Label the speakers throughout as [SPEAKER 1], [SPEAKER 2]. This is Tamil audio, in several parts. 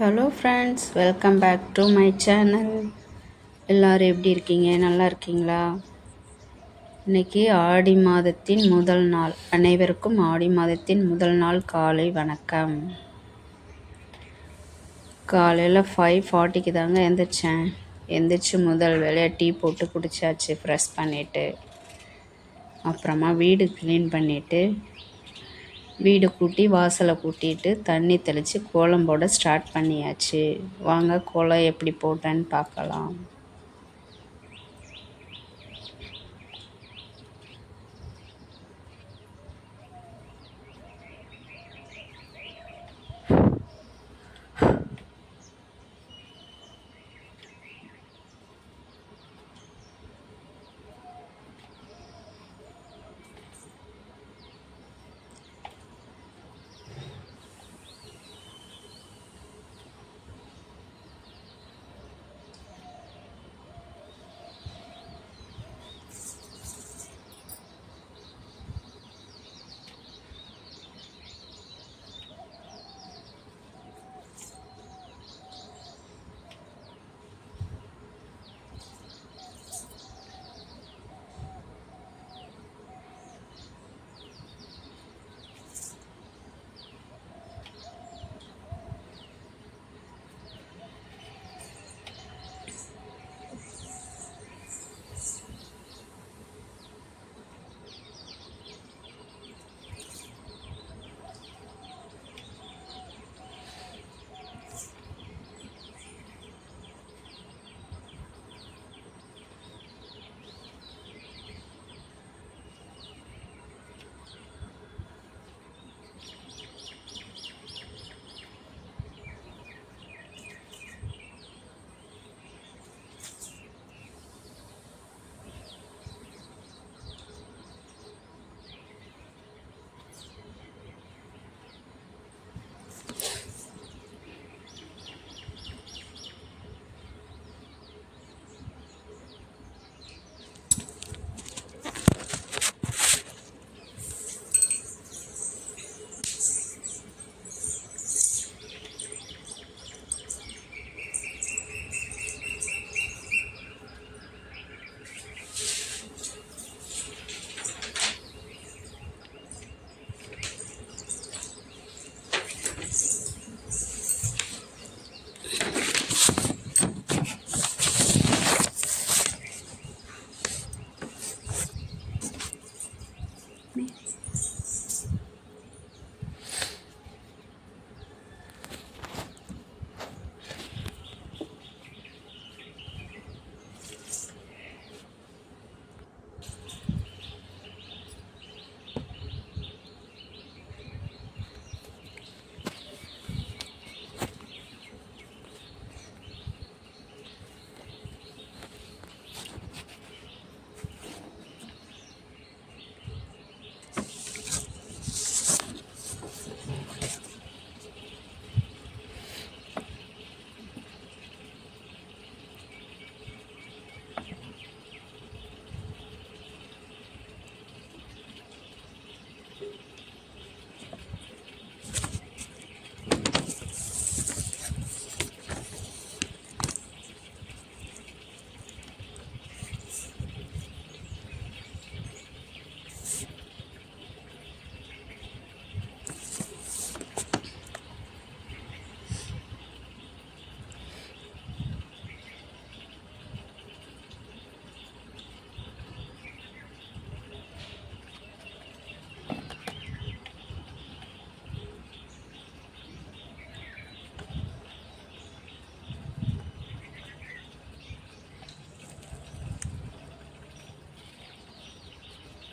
[SPEAKER 1] Hello friends welcome back to my channel எல்லோரும் எப்படி இருக்கீங்க நல்லா இருக்கீங்களா இன்றைக்கி ஆடி மாதத்தின் முதல் நாள் அனைவருக்கும் ஆடி மாதத்தின் முதல் நாள் காலை வணக்கம் காலையில் ஃபைவ் ஃபார்ட்டிக்கு தாங்க எந்திரிச்சேன் எந்திரிச்சு முதல் வேலையாக டீ போட்டு குடித்தாச்சு ஃப்ரெஷ் பண்ணிவிட்டு அப்புறமா வீடு க்ளீன் பண்ணிவிட்டு வீடு கூட்டி வாசலை கூட்டிட்டு தண்ணி தெளித்து கோலம் போட ஸ்டார்ட் பண்ணியாச்சு வாங்க கோலம் எப்படி போட்டேன்னு பார்க்கலாம்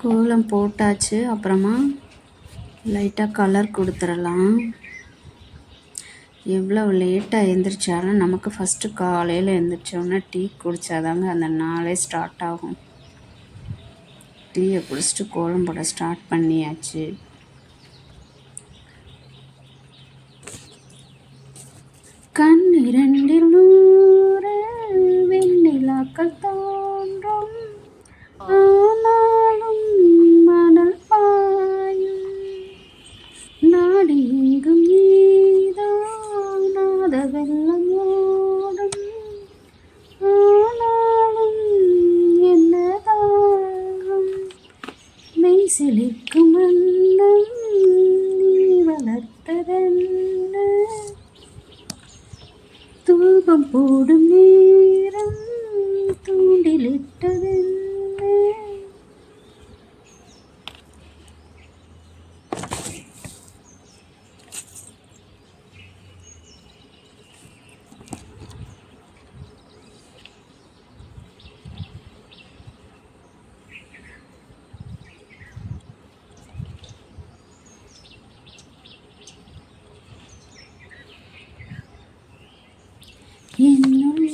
[SPEAKER 1] கோலம் போட்டாச்சு அப்புறமா லைட்டாக கலர் கொடுத்துடலாம் எவ்வளோ லேட்டாக எழுந்திரிச்சாலும் நமக்கு ஃபஸ்ட்டு காலையில் எழுந்திரிச்சோன்னா டீ குடித்தாதாங்க அந்த நாளே ஸ்டார்ட் ஆகும் டீயை குடிச்சிட்டு கோலம் போட ஸ்டார்ட் பண்ணியாச்சு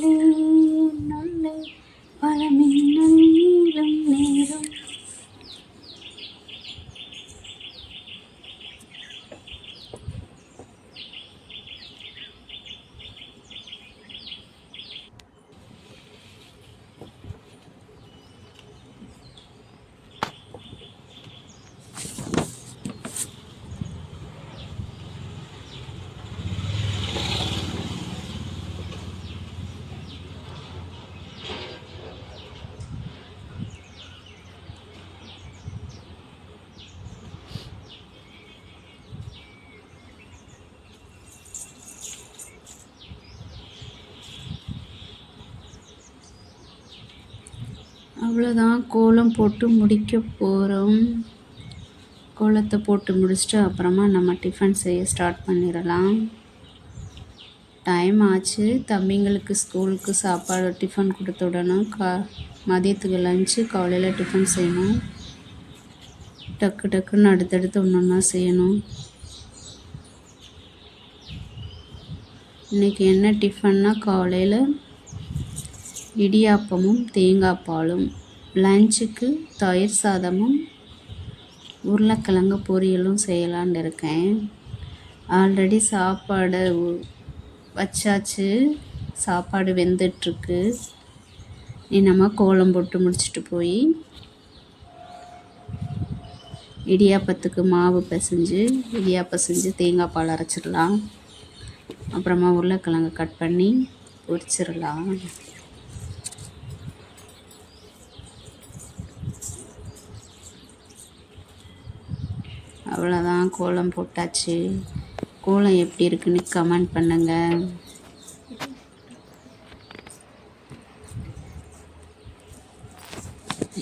[SPEAKER 1] You. அவ்வளோதான் கோலம் போட்டு முடிக்க போகிறோம் கோலத்தை போட்டு முடிச்சுட்டு அப்புறமா நம்ம டிஃபன் செய்ய ஸ்டார்ட் பண்ணிடலாம் டைம் ஆச்சு தம்பிங்களுக்கு ஸ்கூலுக்கு சாப்பாடு டிஃபன் கொடுத்து விடணும் கா மதியத்துக்கு லஞ்சு காலையில் டிஃபன் செய்யணும் டக்கு டக்குன்னு அடுத்தடுத்து ஒன்று ஒன்றா செய்யணும் இன்றைக்கி என்ன டிஃபன்னால் காலையில் இடியாப்பமும் தேங்காய் பாலும் லஞ்சுக்கு தயிர் சாதமும் உருளைக்கிழங்கு பொரியலும் செய்யலான்னு இருக்கேன் ஆல்ரெடி சாப்பாடு வச்சாச்சு சாப்பாடு வெந்துட்டுருக்கு இன்னமாக கோலம் போட்டு முடிச்சுட்டு போய் இடியாப்பத்துக்கு மாவு பிசைஞ்சு இடியாப்பம் செஞ்சு தேங்காய் பால் அரைச்சிடலாம் அப்புறமா உருளைக்கிழங்கு கட் பண்ணி பொரிச்சிடலாம் அவ்வளோதான் கோலம் போட்டாச்சு கோலம் எப்படி இருக்குன்னு கமெண்ட் பண்ணுங்கள்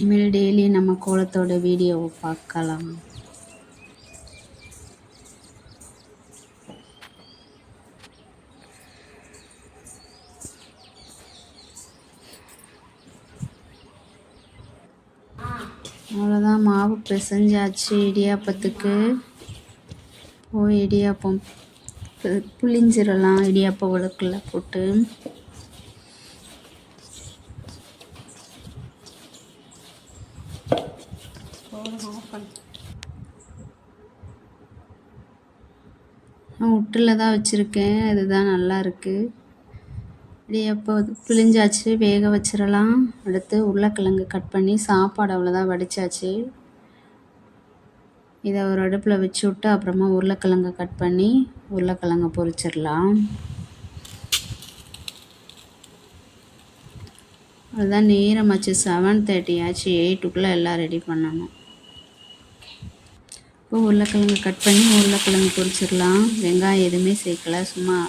[SPEAKER 1] இனிமேல் டெய்லி நம்ம கோலத்தோட வீடியோவை பார்க்கலாம் அவ்வளோதான் மாவு பிசைஞ்சாச்சு இடியாப்பத்துக்கு ஓ இடியாப்பம் புளிஞ்சிரலாம் இடியாப்ப உலக்குள்ள போட்டு நான் உட்டில் தான் வச்சுருக்கேன் இதுதான் நல்லா இருக்குது அப்படியே போதும் புளிஞ்சாச்சு வேக வச்சிடலாம் அடுத்து உருளைக்கிழங்கு கட் பண்ணி சாப்பாடு அவ்வளோதான் வடித்தாச்சு இதை ஒரு அடுப்பில் வச்சு விட்டு அப்புறமா உருளைக்கிழங்கு கட் பண்ணி உருளைக்கிழங்கு பொறிச்சிடலாம் அதுதான் நேரம் ஆச்சு செவன் தேர்ட்டி ஆச்சு எயிட்டுக்குள்ளே எல்லாம் ரெடி பண்ணணும் இப்போ உருளைக்கிழங்கு கட் பண்ணி உருளைக்கிழங்கு பொறிச்சிடலாம் வெங்காயம் எதுவுமே சேர்க்கல சும்மா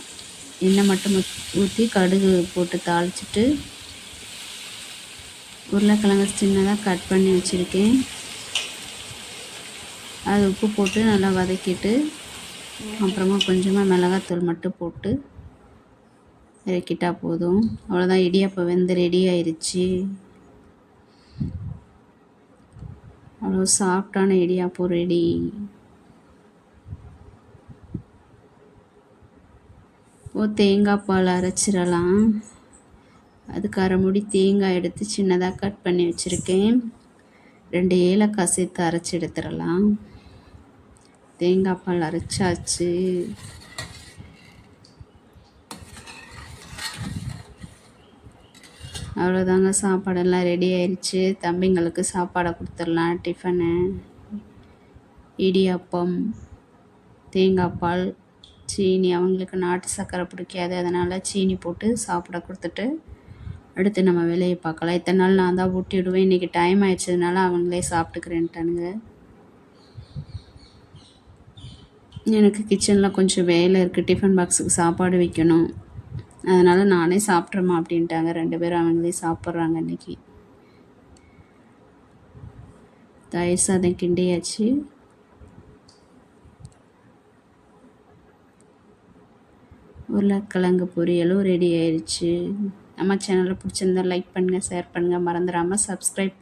[SPEAKER 1] எண்ணெய் மட்டும் ஊற்றி கடுகு போட்டு தாளிச்சிட்டு உருளைக்கிழங்கு சின்னதாக கட் பண்ணி வச்சுருக்கேன் அது உப்பு போட்டு நல்லா வதக்கிட்டு அப்புறமா கொஞ்சமாக மிளகாத்தூள் மட்டும் போட்டு இறக்கிட்டால் போதும் அவ்வளோதான் இடியாப்பம் வெந்து ரெடி ஆயிடுச்சு அவ்வளோ சாஃப்டான இடியாப்பம் ரெடி ஓ தேங்காய் பால் அரைச்சிடலாம் அதுக்கு அரை முடி தேங்காய் எடுத்து சின்னதாக கட் பண்ணி வச்சுருக்கேன் ரெண்டு ஏலக்காய் சேர்த்து அரைச்சி எடுத்துடலாம் தேங்காய் பால் அரைச்சாச்சு அவ்வளோதாங்க சாப்பாடெல்லாம் ரெடி ஆயிடுச்சு தம்பிங்களுக்கு சாப்பாடை கொடுத்துடலாம் டிஃபனு இடியாப்பம் தேங்காய் பால் சீனி அவங்களுக்கு நாட்டு சர்க்கரை பிடிக்காது அதனால் சீனி போட்டு சாப்பிட கொடுத்துட்டு அடுத்து நம்ம வேலையை பார்க்கலாம் இத்தனை நாள் நான் தான் ஊட்டிவிடுவேன் இன்றைக்கி டைம் ஆயிடுச்சதுனால அவங்களே சாப்பிட்டுக்கிறேன்ட்டானுங்க எனக்கு கிச்சனில் கொஞ்சம் வேலை இருக்குது டிஃபன் பாக்ஸுக்கு சாப்பாடு வைக்கணும் அதனால் நானே சாப்பிட்றமா அப்படின்ட்டாங்க ரெண்டு பேரும் அவங்களே சாப்பிட்றாங்க இன்றைக்கி தயிர் சாதம் கிண்டியாச்சு உருளைக்கிழங்கு பொரியலும் ரெடி ஆயிடுச்சு நம்ம சேனலை பிடிச்சிருந்தா லைக் பண்ணுங்கள் ஷேர் பண்ணுங்கள் மறந்துடாமல் சப்ஸ்கிரைப்